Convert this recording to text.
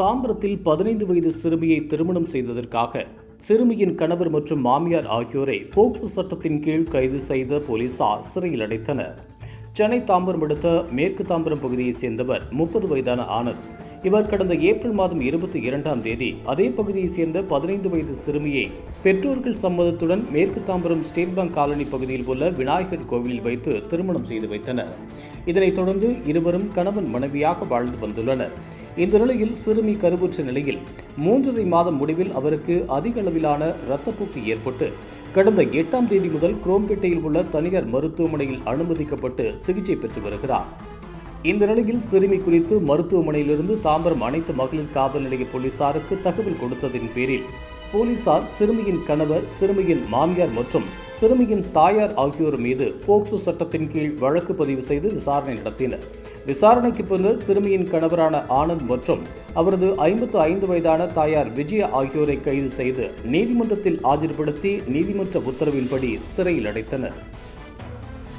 தாம்பரத்தில் பதினைந்து வயது சிறுமியை திருமணம் செய்ததற்காக சிறுமியின் கணவர் மற்றும் மாமியார் ஆகியோரை போக்சோ சட்டத்தின் கீழ் கைது செய்த போலீசார் சிறையில் அடைத்தனர். சென்னை தாம்பரம் அடுத்த மேற்கு தாம்பரம் பகுதியைச் சேர்ந்தவர் முப்பது வயதான ஆனந்த். இவர் கடந்த ஏப்ரல் மாதம் இருபத்தி இரண்டாம் தேதி அதே பகுதியைச் சேர்ந்த பதினைந்து வயது சிறுமியை பெற்றோர்கள் சம்மதத்துடன் மேற்கு தாம்பரம் ஸ்டேட் பேங்க் காலனி பகுதியில் உள்ள விநாயகர் கோவிலில் வைத்து திருமணம் செய்து வைத்தனர். இதனைத் தொடர்ந்து இருவரும் கணவன் மனைவியாக வாழ்ந்து வந்துள்ளனர். இந்த நிலையில் சிறுமி கருவுற்ற நிலையில் மூன்றரை மாதம் முடிவில் அவருக்கு அதிக அளவிலான இரத்தப்போக்கு ஏற்பட்டு கடந்த எட்டாம் தேதி முதல் குரோம்பேட்டையில் உள்ள தனியார் மருத்துவமனையில் அனுமதிக்கப்பட்டு சிகிச்சை பெற்று வருகிறார். இந்த நிலையில் சிறுமி குறித்து மருத்துவமனையிலிருந்து தாம்பரம் அனைத்து மகளிர் காவல் நிலைய போலீசாருக்கு தகவல் கொடுத்ததின் பேரில் போலீசார் சிறுமியின் கணவர் சிறுமியின் மாமியார் மற்றும் சிறுமியின் தாயார் ஆகியோர் மீது போக்சோ சட்டத்தின் கீழ் வழக்கு பதிவு செய்து விசாரணை நடத்தினர். விசாரணைக்கு பின்னர் சிறுமியின் கணவரான ஆனந்த் மற்றும் அவரது ஐம்பத்து ஐந்து வயதான தாயார் விஜயா ஆகியோரை கைது செய்து நீதிமன்றத்தில் ஆஜர்படுத்தி நீதிமன்ற உத்தரவின்படி சிறையில் அடைத்தனர்.